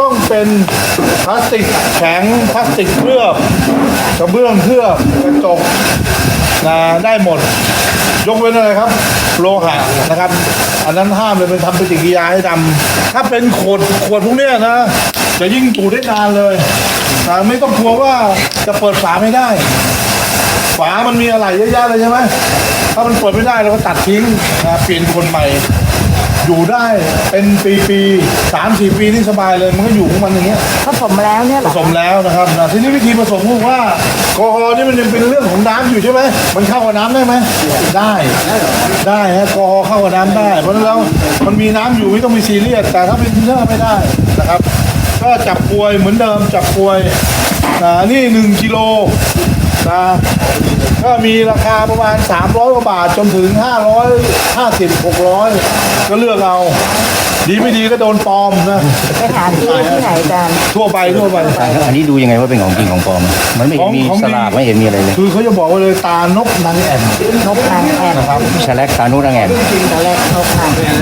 ต้องเป็นพลาสติกแข็งพลาสติกเคลือบกระเบื้องเคลือบกระจกนะได้หมด ยกเว้นอะไรครับ โลหะนะครับ อันนั้นห้ามเลยเป็นทำปฏิกิริยาให้ดำถ้าเป็นขวดขวดพวกเนี้ยนะ จะยิ่งอยู่ได้นานเลยนะไม่ต้องกลัวว่าจะเปิดฝาไม่ได้ ฝามันมีอะไรเยอะแยะเลยใช่ไหมถ้ามันเปิดไม่ได้เราก็ตัดทิ้งนะเปลี่ยนคนใหม่ อยู่ได้เป็นปีๆสามสี่ปีนี่สบายเลยมันก็อยู่ของมันอย่างเงี้ย ผสมแล้วเนี่ยเหผรอสมแล้วนะครับนะทีนี้วิธีผสมก็คือว่าแอลกอฮอล์นี่มันยังเป็นเรื่องของน้ำอยู่ใช่ไหมมันเข้ากับน้ำได้ไหมได้ได้ฮะแอลกอฮอล์เข้ากับน้ำได้ เพราะฉะนั้นแล้วมันมีน้ำอยู่ไม่ต้องมีซีเรียสแต่ถ้าเป็นทินเนอร์ไม่ได้นะครับ ก็จับปวยเหมือนเดิมจับปวยนะนี่หนึ่งกิโลนะก็มีราคาประมาณ 300กว่าบาทจนถึง550 600 ก็เลือกเอา ดีไม่ดีก็โดนปลอมนะไปหาที่ที่ไหนอาจารย์ทั่วไปทั่วไป อันนี้ดูยังไงว่าเป็นของจริงของปลอม มันไม่เห็นมีของสลากไม่เห็นมีอะไรเลย คือเขาจะบอกว่าเลยตานกนางแอ่นนกนางแอ่นนะครับชาแลกตานุรังแอนตอนแรกนกนางแอ่น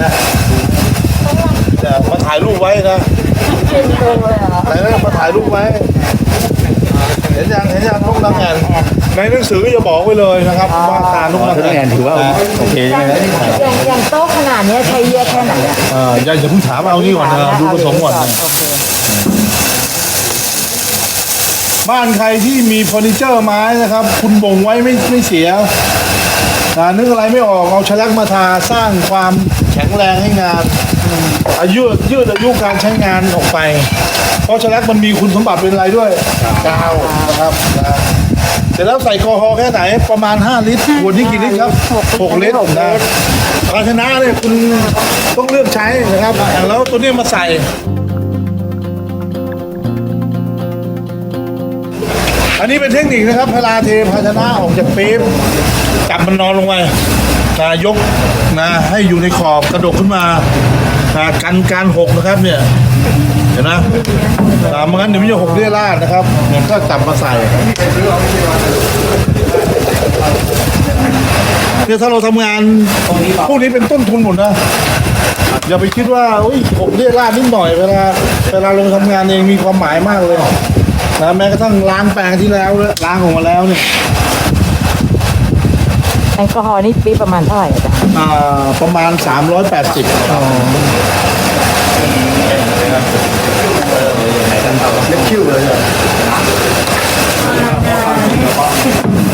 แต่มาถ่ายรูปไว้นะเป็นตัวเลยเหรอไหนนะมาถ่ายรูปไว้เห็นยังเห็นยังนกนางแอ่นในหนังสือก็จะบอกไว้เลยนะครับว่าตานกนางตานุรังแอ่แอนนถือว่าโอเคใช่ไหมอย่างอย่างโต๊ะขนาดเนี้ยใช้เยอะแค่ไหนอะเอออย่าอย่าเพิ่งถามเอานี่ก่อนนะดูผสมก่อนนะโอเคบ้านใครที่มีเฟอร์นิเจอร์ไม้นะครับ คุณบ่งไว้ไม่ไม่เสียนะนึกอะไรไม่ออกเอาชลักมาทาสร้างความแข็งแรงให้งานอายุยืดอายุการใช้งานออกไป เพราะฉะนั้นมันมีคุณสมบัติเป็นอะไรด้วยกาวนะครับนะเสร็จแล้วใส่แอลกอฮอล์แค่ไหนประมาณ 5 ลิตรขวดนี้กี่ลิตรครับ 6 ลิตรนะภาชนะเนี่ยคุณต้องเลือกใช้นะครับ แล้วตัวนี้มาใส่อันนี้เป็นเทคนิคนะครับเวลาเทภาชนะออกจากปี๊บจับมันนอนลงไปนะยกนะให้อยู่ในขอบกระดกขึ้นมานะกันการหกนะครับเนี่ยเห็นนะนะไม่งั้นเดี๋ยวมันจะหกเรียราดนะครับเนี่ยก็จับมาใส่เนี่ยถ้าเราทำงานพวกนี้เป็นต้นทุนหมดนะอย่าไปคิดว่าอุ้ยหกเรียราดนิดหน่อยเวลาเวลาเราทำงานเองมีความหมายมากเลยนะแม้กระทั่งล้างแปรงที่แล้วเนี่ยล้างออกมาแล้วเนี่ยแอลกอฮอล์นี่ปีประมาณเท่าไหร่อาจารย์อ่าประมาณ 380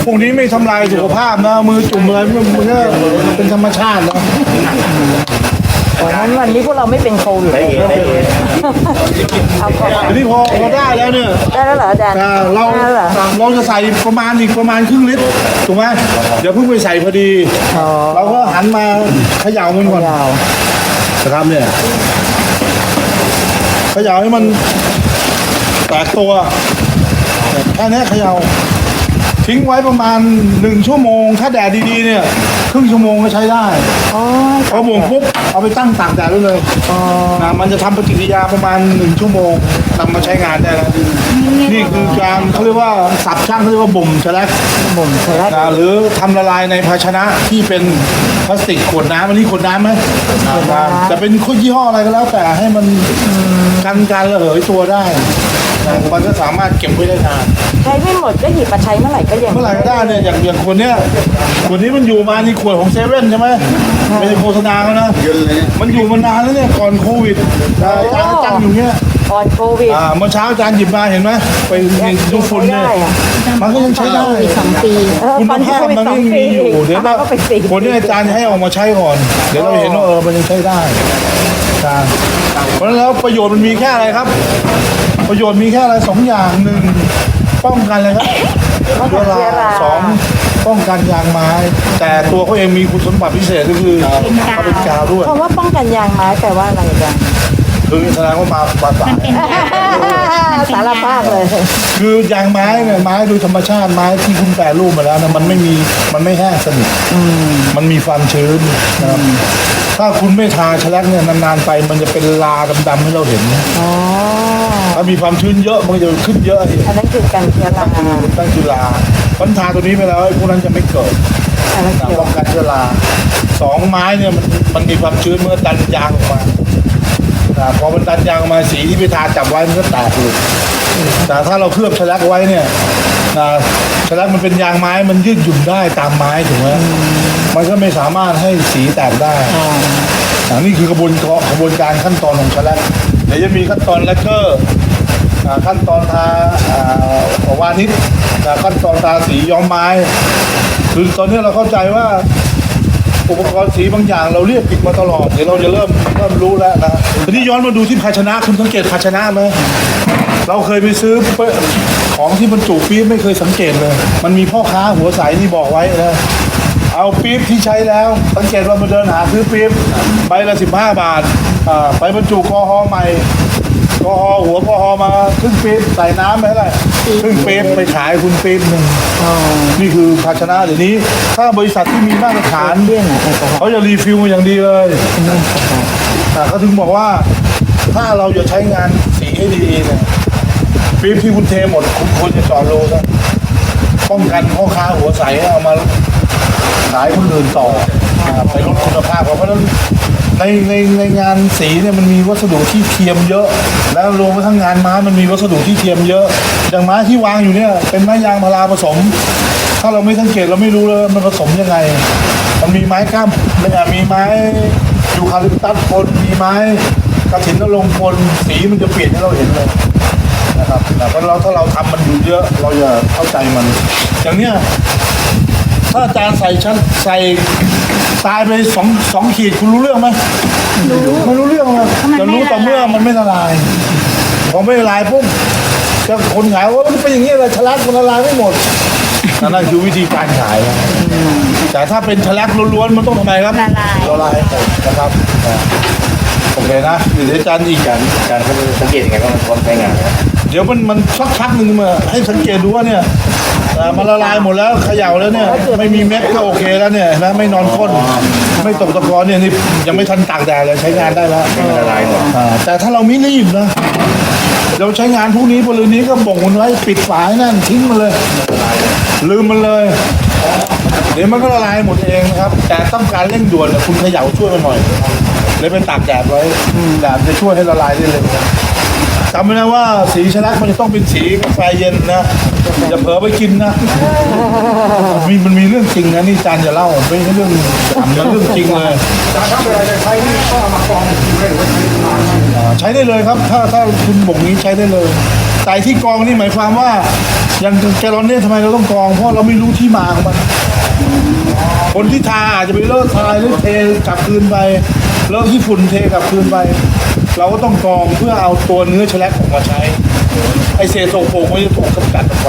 พวกนี้ไม่ทำลายสุขภาพนะ มือจุ่มอะไรมันมันก็เป็นธรรมชาตินะวันนั้นวันนี้พวกเราไม่เป็นโควิดเลยเอาก่อนอันนี้พอพอได้แล้วเนี่ยได้แล้วเหรออาจารย์อ่าเราได้แล้วเหรอเราจะใส่ประมาณอีกประมาณครึ่งลิตรถูกไหมเดี๋ยวเพิ่งไปใส่พอดี อ๋อเราก็หันมาเขย่ามันก่อนยาวนะครับเนี่ยเขย่าให้มันแตกตัวแค่นี้เขย่าทิ้งไว้ประมาณหนึ่งชั่วโมง ถ้าแดดดีๆเนี่ยครึ่งชั่วโมงก็ใช้ได้อ๋อพอบ่งปุ๊บเอาไปตั้งตากแดดได้เลยอ๋อนะมันจะทำปฏิกิริยาประมาณหนึ่งชั่วโมงนำมาใช้งานได้แล้วนี่คือการเขาเรียกว่าสับช่างเขาเรียกว่าบ่มแฉลกบ่มใช่แล้วนะหรือทำละลายในภาชนะที่เป็น พลาสติกขวดน้ำอันนี้ขวดน้ำไหมจะเป็นยี่ห้ออะไรก็แล้ว แต่ให้มันกันการระเหยตัวได้นะมันก็สามารถเก็บไว้ได้นานใช้ไม่หมดก็หยิบมาใช้เมื่อไหร่ก็ยังเมื่อไหร่ก็ได้เนี่ยอย่างอย่างคนเนี้ยขวดนี้มันอยู่มานี่ขวดของเซเว่นใช่ไหมไม่ใช่โฆษณาเขานะมันอยู่มานานแล้วเนี่ยก่อนโควิดอาจารย์ก็ตั้งอยู่เนี้ย ก่อนโควิดอ่าเมื่อเช้าอาจารย์หยิบมาเห็นไหมไปดูฝุ่นเนี่ยใช้ได้อะมันก็ยังใช้ได้สองปีเออคุณตอนนี้ภาพโควิดมันสองไม่ปีมีอยู่ เดี๋ยวเอาเราก็ไปสี่คนนี้อาจารย์ให้ออกมาใช้ก่อน เดี๋ยวเราเห็นว่าเออ มันยังใช้ได้อาจารย์เพราะฉะนั้นแล้วประโยชน์มันมีแค่อะไรครับ ประโยชน์มีแค่อะไรสองอย่างหนึ่งป้องกันอะไรครับเชื้อราสองป้องกันยางไม้ แต่ตัวเขาเองมีคุณสมบัติพิเศษก็คือเขาเป็นกาวด้วยเพราะว่าป้องกันยางไม้แปลว่าอะไรอาจารย์ คือแสดงว่ามาปลาสาย สารภาพเลย คือยางไม้เนี่ยไม้โดยธรรมชาติไม้ที่คุณแปรรูปมาแล้วนะมันไม่มีมันไม่แห้งสนิทมันมีความชื้นนะครับถ้าคุณไม่ทาแฉลกเนี่ยนานๆไปมันจะเป็นลาดำๆให้เราเห็นอ๋อ ถ้ามีความชื้นเยอะมันก็จะขึ้นเยอะอีกอันนั้นคือการเชื้อราตั้งคือลาพันทาตัวนี้ไปแล้วไอ้พวกนั้นจะไม่เกิดอันนั้นเกี่ยวป้องกันเชื้อราสองไม้เนี่ยมันมันมีความชื้นเมื่อดันยางออกมา พอมันดันยางมาสีที่ไปทาจับไว้มันก็แตกหลุดแต่ถ้าเราเคลือบแฉลกไว้เนี่ยนะแฉลกมันเป็นยางไม้มันยืดหยุ่นได้ตามไม้ถูกไหมมันก็ไม่สามารถให้สีแตกได้อันนี้คือกระบวนการกระบวนการขั้นตอนของแฉลกเดี๋ยวจะมีขั้นตอนแลกเกอร์ขั้นตอนทาอ่าวานิชขั้นตอนทาสีย้อมไม้คือตอนนี้เราเข้าใจว่า อุปกรณ์สีบางอย่างเราเรียกผิดมาตลอด เดี๋ยวเราจะเริ่มเริ่มรู้แล้วนะทีนี้ย้อนมาดูที่ภาชนะคุณสังเกตภาชนะไหมเราเคยไปซื้อของที่บรรจุปี๊บไม่เคยสังเกตเลย มันมีพ่อค้าหัวใสนี่บอกไว้นะเอาปี๊บที่ใช้แล้ว สังเกตว่ามาเดินหาซื้อปี๊บใบละสิบห้าบาทไปบรรจุกอฮอลใหม่กอฮอลหัวกอฮอลมาครึ่งปี๊บใส่น้ำไปเท่าไหร่ ครึ่งปี๊บไปขายคุณปี๊บหนึ่งนี่คือภาชนะเดี๋ยวนี้ ถ้าบริษัทที่มีมาตรฐานเลี่ยงอะแอลกอฮอล์เขาจะรีฟิลมาอย่างดีเลยแต่เขาถึงบอกว่า ถ้าเราจะใช้งานสีให้ดีเนี่ยปี๊บที่คุณเทหมดคุณควรจะจอดโลนะป้องกันพ่อค้าหัวใสเอามาขายคนอื่นต่ออ่าไปลดคุณภาพเพราะฉะนั้นในในในงานสีเนี่ยมันมีวัสดุที่เทียมเยอะ แล้วรวมไปทั้งงานไม้มันมีวัสดุที่เทียมเยอะ อย่างไม้ที่วางอยู่เนี่ย เป็นไม้ยางพาราผสม ถ้าเราไม่สังเกตเราไม่รู้เลยมันผสมยังไง มันมีไม้ก้ามมันมีไม้ยูคาลิปตัสปนมีไม้กระถินนรงค์ปนสีมันจะเปลี่ยนให้เราเห็นเลยนะครับแต่เพราะเราถ้าเราทำมันอยู่เยอะ เราจะเข้าใจมัน อย่างเนี้ย ถ้าอาจารย์ใส่ชั้นใส่ตายไปสองสองขีดคุณรู้เรื่องไหมรู้ไม่รู้เรื่องเลยจะรู้ต่อเมื่อมันไม่ละลายพอไม่ละลายปุ๊บจะคนขายว่ามันเป็นอย่างนี้เลยฉลักมันละลายไม่หมดนั่นคือวิธีการขายนะแต่ถ้าเป็นทะลักล้วนๆมันต้องทำไมครับละลาย ละลายหมดนะครับอ่าโอเคนะเดี๋ยวอาจารย์อีกอย่าง การเขาสังเกตยังไงว่ามันพร้อมใช้งาน เดี๋ยวมันมันชักชักๆหนึ่งมาให้สังเกตดูว่าเนี่ย อ่ามันละลายหมดแล้วเขย่าแล้วเนี่ย ไม่มีเม็ดก็โอเคแล้วเนี่ยเห็นไหมไม่นอนข้นไม่ตกตะกอนเนี่ยนี่ยังไม่ทันตากแดดเลยใช้งานได้แล้วมันละลายหมดอ่าแต่ถ้าเราไม่รีบนะเราใช้งานพรุ่งนี้พรุ่งนี้ก็บ่งมันไว้ปิดฝายนั่นทิ้งมันเลย ลืมมันเลย เดี๋ยวมันก็ละลายหมดเองนะครับ แต่ต้องการเร่งด่วนเนี่ยคุณเขย่าช่วยมันหน่อยเลยไปตากแดดไว้แดดจะช่วยให้ละลายได้เลยจำไว้นะว่าสีชลักมันจะต้องเป็นสีกาแฟเย็นนะ อย่าเผลอไปกินนะมันมีมันมีเรื่องจริงนะนี่จานอย่าเล่าไม่ใช่เรื่องขำนะเรื่องจริงเลยอ่าใช้ได้เลยครับ ถ้าถ้าคุณบ่งนี้ใช้ได้เลยแต่ที่กองนี่หมายความว่า อย่างแกลลอนเนี่ยทำไมเราต้องกอง เพราะเราไม่รู้ที่มาของมันคนที่ทาอาจจะไปเลิกทายหรือเทกลับคืนไปเลิกที่ฝุ่นเทกลับคืนไป เราก็ต้องกองเพื่อเอาตัวเนื้อแฉลกออกมาใช้ ไอเศษโสโครกมันจะถูกกำจัดออกไป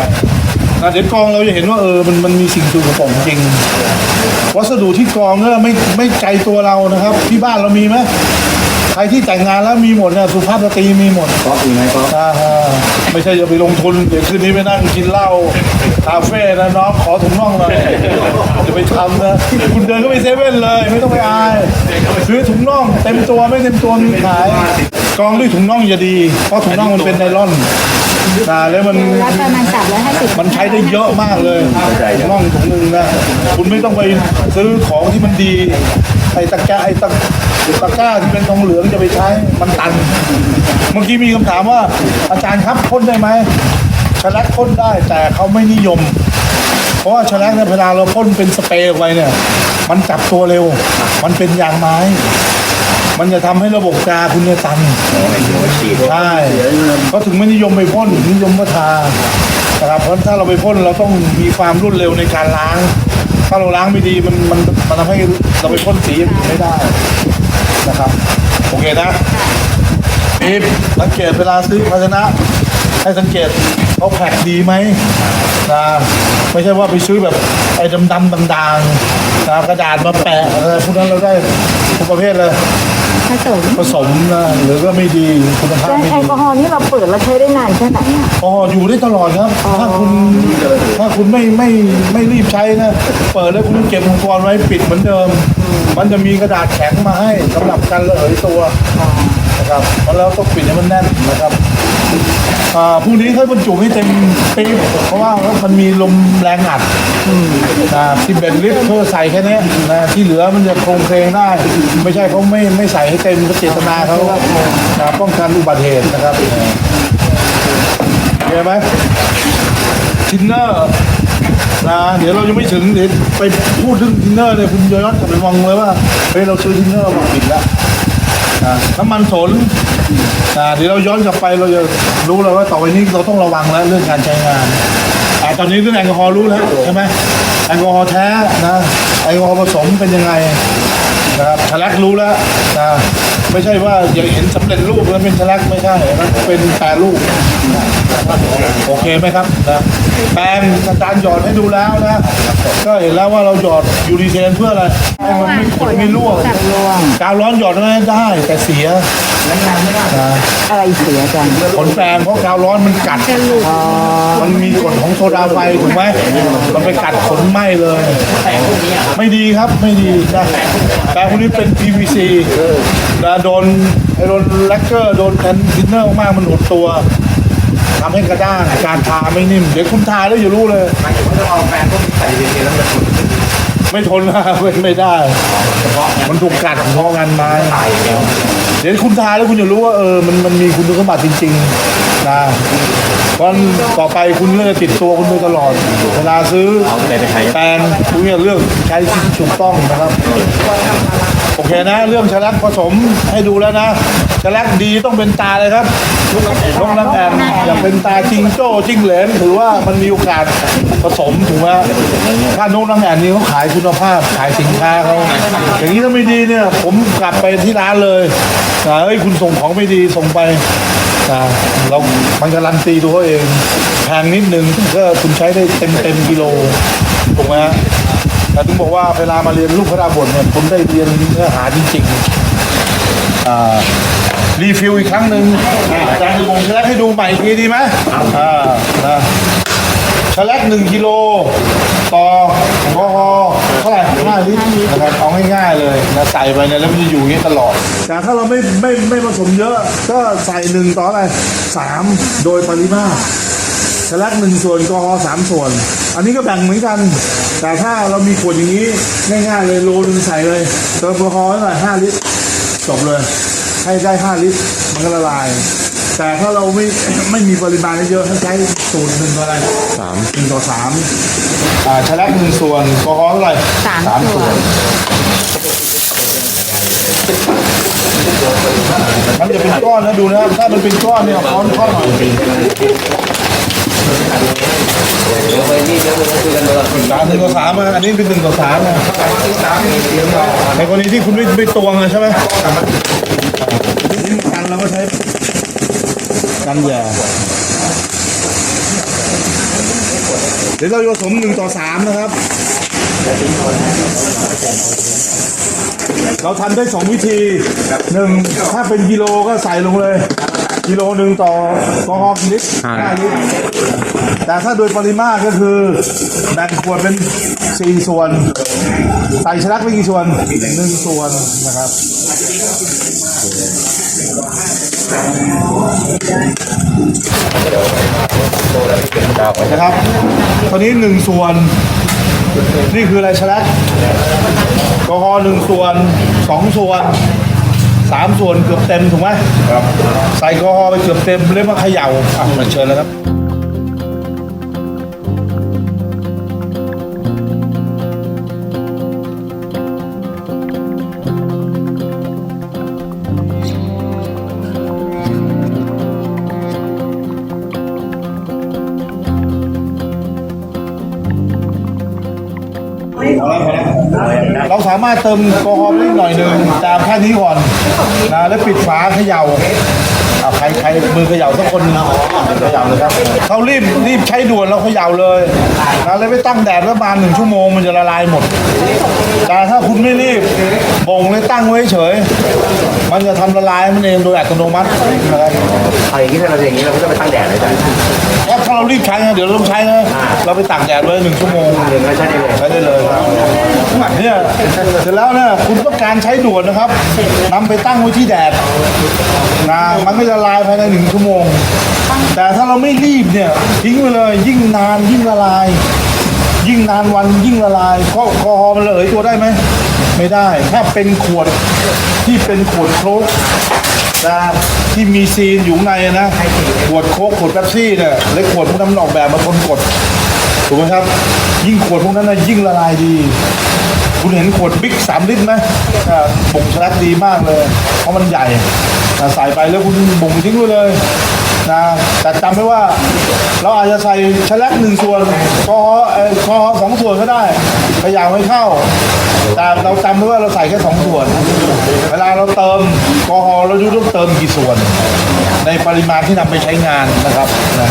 นะเดี๋ยวกองเราจะเห็นว่าเออมันมันมีสิ่งถูกประสงค์จริง วัสดุที่กองเนี่ยไม่ไม่ไกลตัวเรานะครับ ที่บ้านเรามีไหมใครที่แต่งงานแล้วมีหมดเนี่ยสุภาพสตรีมีหมดเพราะมีไหมเพราะอ่าฮะไม่ใช่จะไปลงทุนเดี๋ยวคืนนี้ไปนั่งกินเหล้าคาเฟ่นะน้องขอถุงน่องเลยจะไปทำนะคุณเดินเข้าไปเซเว่นเลย ไม่ต้องไปอายซื้อถุงน่องเต็มตัวไม่เต็มตัวมีขายกองด้วยถุงน่องจะดี เพราะถุงน่องมันเป็นไนล่อน นะแล้วมันแล้วประมาณสามร้อยห้าสิบมันใช้ได้เยอะมากเลยถุงน่องถุงหนึ่งนะคุณไม่ต้องไปซื้อของที่มันดีไอ้ตะแกรงไอ้ตะตะกร้าที่เป็นทองเหลืองจะไปใช้มันตัน เมื่อกี้มีคำถามว่า อาจารย์ครับพ่นได้ไหมชะลักพ่นได้แต่เขาไม่นิยม เพราะว่าชะลักเนี่ยเวลาเราพ่นเป็นสเปรย์ออกไปเนี่ย มันจับตัวเร็ว มันเป็นยางไม้ มันจะทำให้ระบบกาคุณเนี่ยตันไม่ถึงว่าฉีดใช่เขาถึงไม่นิยมไปพ่นนิยมก็ทานะครับเพราะถ้าเราไปพ่นเราต้องมีความรวดเร็วในการล้าง ถ้าเราล้างไม่ดีมันมันมันทำให้เราไปพ่นสีอย่างอื่นไม่ได้นะครับโอเคนะอีฟสังเกตเวลาซื้อภาชนะ ให้สังเกตเขาแพ็คดีไหมนะไม่ใช่ว่าไปซื้อแบบไอ้ ดำๆด่างๆนะกระดาษมาแปะอะไรพวกนั้นเราได้ทุกประเภทเลยผสมผสมนะหรือก็ไม่ดีคุณภาพแล้วไม่แอลดีกอฮอล์นี่เราเปิดแล้วใช้ได้นานแค่ไหนอะอ๋ออยู่ได้ตลอดครับ ถ้าคุณถ้าคุณไม่ไม่ไม่รีบใช้นะเปิดแล้วคุณเก็บอุปกรณ์ไว้ปิดเหมือนเดิม มันจะมีกระดาษแข็งมาให้สำหรับการระเหยตัวนะครับเพราะแล้วต้องปิดให้มันแน่นนะครับ อ่าพรุ่งนี้เขาบรรจุให้เต็มปี๊บเพราะว่ามันมีลมแรงอัดอ่าสิบเอ็ดลิตรเขาใส่แค่นี้นะที่เหลือมันจะโครงเคลงได้ ไม่ใช่เขาไม่ไม่ใส่ให้เต็มเขาเจตนาเขานะป้องกันอุบัติเหตุนะครับเห็นไหมทินเนอร์นะเดี๋ยวเรายังไม่ถึงเดี๋ยวไปพูดถึงทินเนอร์เนี่ยคุณย้อนกลับไปมองเลยว่าเฮ้ยเราซื้อทินเนอร์มาผิดแล้วน้ำมันสน อ่าเดี๋ยวเราย้อนกลับไปเราจะรู้เลยว่าต่อไปนี้เราต้องระวังแล้วเรื่องการใช้งานอ่าตอนนี้เรื่องแอลกอฮอล์รู้แล้วใช่ไหมแอลกอฮอล์แท้นะแอลกอฮอล์ผสมเป็นยังไงนะครับทะลักรู้แล้วนะไม่ใช่ว่าอย่างเห็นสำเร็จรูปแล้วเป็นทะลักไม่ใช่นะเป็นแปรรูปโอเคไหมครับนะแปรงอาจารย์หยอดให้ดูแล้วนะก็เห็นแล้วว่าเราหยอดยูรีเทนเพื่ออะไรให้มันไม่ขนไม่รั่วรวงกาวร้อนหยอดได้ได้แต่เสียนะ อะไรเสียจังผลแปลงเพราะกาวร้อนมันกัดอ๋อมันมีกฎของโซดาไฟถูกไหมมันไปกัดขนไหมเลย ไม่ดีครับไม่ดีนะแต่พวกนี้เป็น PVC นะโดนไอ้โดนแลกเกอร์โดนแทนทินเนอร์มากๆมันหดตัวทำให้กระด้างการทาไม่นิ่ม เดี๋ยวคุณทาแล้วอย่ารู้เลยหมายถึงว่าจะเอาแฟนพวกใส่ดีๆแล้วมันจะไม่ทนนะไม่ไม่ได้ มันถูกกัดเพราะงานไม้ตายแล้วเดี๋ยวคุณทาแล้วคุณจะรู้ว่าเออมันมันมีคุณสมบัติจริงๆนะเพราะต่อไปคุณก็จะติดตัวคุณไปตลอดเวลาซื้อเอาไปไปใช้แปรงคุณเนี่ยเลือกใช้ที่ถูกต้องนะครับ โอเคนะ เรื่องชะลักผสมให้ดูแล้วนะชะลักดีต้องเป็นตาเลยครับลงน้ำแอนอย่าเป็นตาจิงโจ้จิงเหลนถือว่ามันมีโอกาสผสมถูกไหมถ้านกน้ำแอนนี่เขาขายคุณภาพขายสินค้าเขาอย่างนี้ถ้าไม่ดีเนี่ย ผมกลับไปที่ร้านเลยนะเอ้ยคุณส่งของไม่ดีส่งไปนะเรามันการันตีตัวเองแพงนิดนึงก็คุณใช้ได้เต็มเต็มกิโลถูกไหมฮะ แต่ถึงบอกว่าเวลามาเรียนลูกพระดาบทเนี่ยผมได้เรียนเนื้อหาจริงๆอ่ารีฟิลอีกครั้งหนึ่งอ่าอาจารย์จะบงชแลกให้ดูใหม่อีกทีดีไหมอ่านะชแลกหนึ่งกิโลต่อแอลกอฮอล์เท่าไหร่ห้าลิตรนะครับเอาง่ายๆเลยนะใส่ไปเนี่ยแล้วมันจะอยู่อย่างนี้ตลอด แต่ถ้าเราไม่ไม่ไม่ผสมเยอะ ก็ใส่หนึ่งต่ออะไรสามโดยปริมาตร สลักหนึ่งส่วนกอฮอล์สามส่วน อันนี้ก็แบ่งเหมือนกัน แต่ถ้าเรามีขวดอย่างนี้ง่ายๆเลยโลนึงใส่เลยเติมแอลกอฮอล์เท่าไหร่ห้าลิตรจบเลย ให้ได้ห้าลิตรมันก็ละลาย แต่ถ้าเราไม่ไม่มีปริมาณเยอะให้ใช้สูตรหนึ่งต่ออะไรสามหนึ่งต่อสามอ่าชลักหนึ่งส่วนแอลกอฮอล์เท่าไหร่สามส่วนมันจะเป็นก้อนนะดูนะครับถ้ามันเป็นก้อนเนี่ยก้อนก้อนหน่อย สามหนึ่งต่อสามอะอันนี้เป็นหนึ่งต่อสามนะในกรณีที่คุณไม่ไม่ตวงอะใช่ไหมนี่กันเราก็ใช้กันแย่เดี๋ยวเราจะผสมหนึ่งต่อสามนะครับ เราทำได้สองวิธีหนึ่งถ้าเป็นกิโลก็ใส่ลงเลย กิโลหนึ่งต่อกอฮอล์กี่ลิตรห้าลิตรแต่ถ้าโดยปริมาตรก็คือแบ่งขวดเป็นสี่ส่วน ใส่ชลักไปกี่ส่วนหนึ่งส่วนนะครับ นะครับ ตอนนี้หนึ่งส่วน นี่คืออะไรชลักแอลกอฮอล์หนึ่งส่วนสองส่วน สามส่วนเกือบเต็มถูกไหมครับ ใส่แอลกอฮอล์ไปเกือบเต็มเรียกว่าเขย่าอะมาเชิญแล้วครับ สามารถเติมแอลกอฮอล์ได้หน่อยหนึ่งตามแค่นี้ก่อนนะแล้วปิดฝาเขย่าเอาใครใครมือเขย่าสักคนหนึงเขย่าเลยครับเขารีบรีบใช้ด่วนเราเขย่าเลยนะแล้วไม่ตั้งแดดไว้ประมาณหนึ่งชั่วโมงมันจะละลายหมด แต่ถ้าคุณไม่รีบบ่งเลยตั้งไว้เฉย มันจะทำละลายมันเองโดยอัตโนมัตินะครับ เอาอย่างนี้ถ้าเราอย่างนี้เราก็จะไปตั้งแดดเลยจ้ะ ถ้าเรารีบใช้นะเดี๋ยวเราต้องใช้นะเราไปตากแดดไว้หนึ่งชั่วโมงหนึ่งก็ใช้ได้เลยใช้ได้เลยครับเนี่ยเสร็จแล้วเนี่ยคุณต้องการใช้ด่วนนะครับนำไปตั้งไว้ที่แดดนะมันก็จะละลายภายในหนึ่งชั่วโมง แต่ถ้าเราไม่รีบเนี่ยทิ้งไปเลยยิ่งนานยิ่งละลาย ยิ่งนานวันยิ่งละลายก็แอลกอฮอล์มันระเหยตัวได้ไหมไม่ได้ถ้าเป็นขวดที่เป็นขวดโค้กนะ ที่มีซีนอยู่ในนะขวดโค้กขวดเป๊ปซี่เนี่ยและขวดพวกนั้นมันออกแบบมาทนกดถูกไหมครับ ยิ่งขวดพวกนั้นนะยิ่งละลายดี คุณเห็นขวดบิ๊กสามลิตรไหมบ่งชลักดีมากเลย เพราะมันใหญ่ใส่ไปแล้วคุณบ่งทิ้งไว้เลยนะแต่จำไว้ว่าเราอาจจะใส่ชลักหนึ่งส่วนกอเออกอสองส่วนก็ได้พยายามไม่เข้า แต่เราจำไว้ว่าเราใส่แค่สองส่วน เวลาเราเติมกอฮอล์เราดูต้องเติมกี่ส่วน ในปริมาณที่นำไปใช้งานนะครับนะ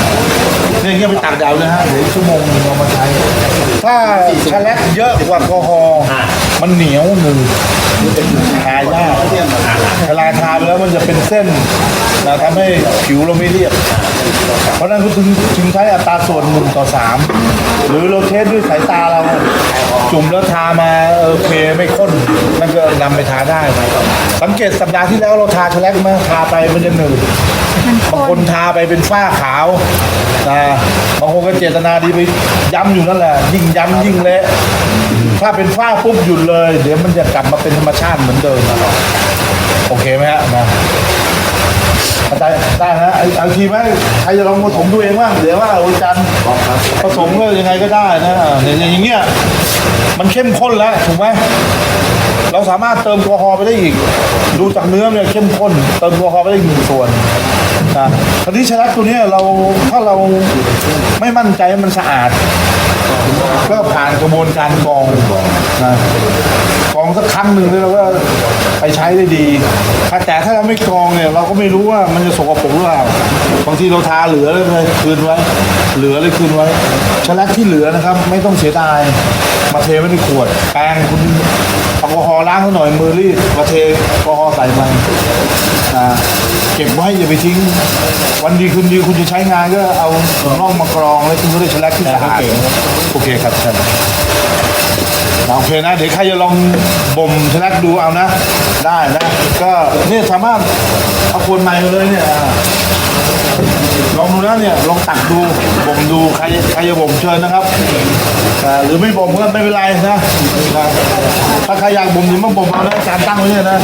เนี่ยอย่างเงี้ยไปตากแดดเลยฮะเดี๋ยวอีกชั่วโมงหนึงเอามาใช้ ถ้าชาแลกเยอะกว่าแอลกอฮอล์มันเหนียวหนึ่ง ทายากเวลาทาไปแล้วมันจะเป็นเส้นนะทำให้ผิวเราไม่เรียบ เพราะนั้นก็ถึงถึงใช้อัตราส่วนหนึ่งต่อสามหรือเราเทสด้วยสายตาเรา จุ่มแล้วทามาเออโอเคไม่ข้นนั่นก็นำไปทาได้ สังเกตสัปดาห์ที่แล้วเราทาชแลกมาทาไปมันจะหนืดบางคนทาไปเป็นฝ้าขาวนะบางคนก็เจตนาดีไปย้ำอยู่นั่นแหละ ยิ่งย้ำยิ่งเละ ถ้าเป็นฝ้าปุ๊บหยุดเลย เดี๋ยวมันจะกลับมาเป็นธรรมชาติเหมือนเดิมโอเคไหมฮะนะได้ได้ฮะไอ้เอาทีไหมใครจะลองผสมดูเองบ้างเดี๋ยวว่าอาจารย์ผสมก็ยังไงก็ได้นะเนี่ยอย่างเงี้ยมันเข้มข้นแล้วถูกไหมเราสามารถเติมแอลกอฮอล์ไปได้อีก ดูจากเนื้อเนี่ยเข้มข้น เติมแอลกอฮอล์ไปได้อีกหนึ่งส่วนนะคราวนี้ชลักตัวเนี้ยเราถ้าเราไม่มั่นใจมันสะอาด ก็ผ่านกระบวนการกรองนะกรองสักครั้งหนึ่งแล้วเราก็ไปใช้ได้ดีแต่ถ้าเราไม่กรองเนี่ย เราก็ไม่รู้ว่ามันจะสกปรกหรือเปล่าบางทีเราทาเหลือเลยคืนไว้ เหลือเลยคืนไว้ชลักที่เหลือนะครับ ไม่ต้องเสียดายมาเทไว้ในขวดแปรงคุณแอลกอฮอล์ล้างเขาหน่อยมือรีดมาเทแอลกอฮอล์ใส่มันอ่า เก็บไว้อย่าไปทิ้ง วันดีคืนดีคุณจะใช้งานก็เอาน่องมากรองแล้วคุณก็ได้ชลักที่สะอาดโอเคครับใช่โอเคนะ เดี๋ยวใครจะลองบ่มชลักดูเอานะ ได้นะ ก็เนี่ยสามารถเอาขวดใหม่มาเลยเนี่ยลองดูนะเนี่ยลองตักดูบ่มดูใครใครจะบ่มเชิญนะครับอ่หรือไม่บ่มก็ไม่เป็นไรนะถ้าใครอยากบ่มหรือมาบ่มเอานะอาจารตั้งไว้เนี่ยนะ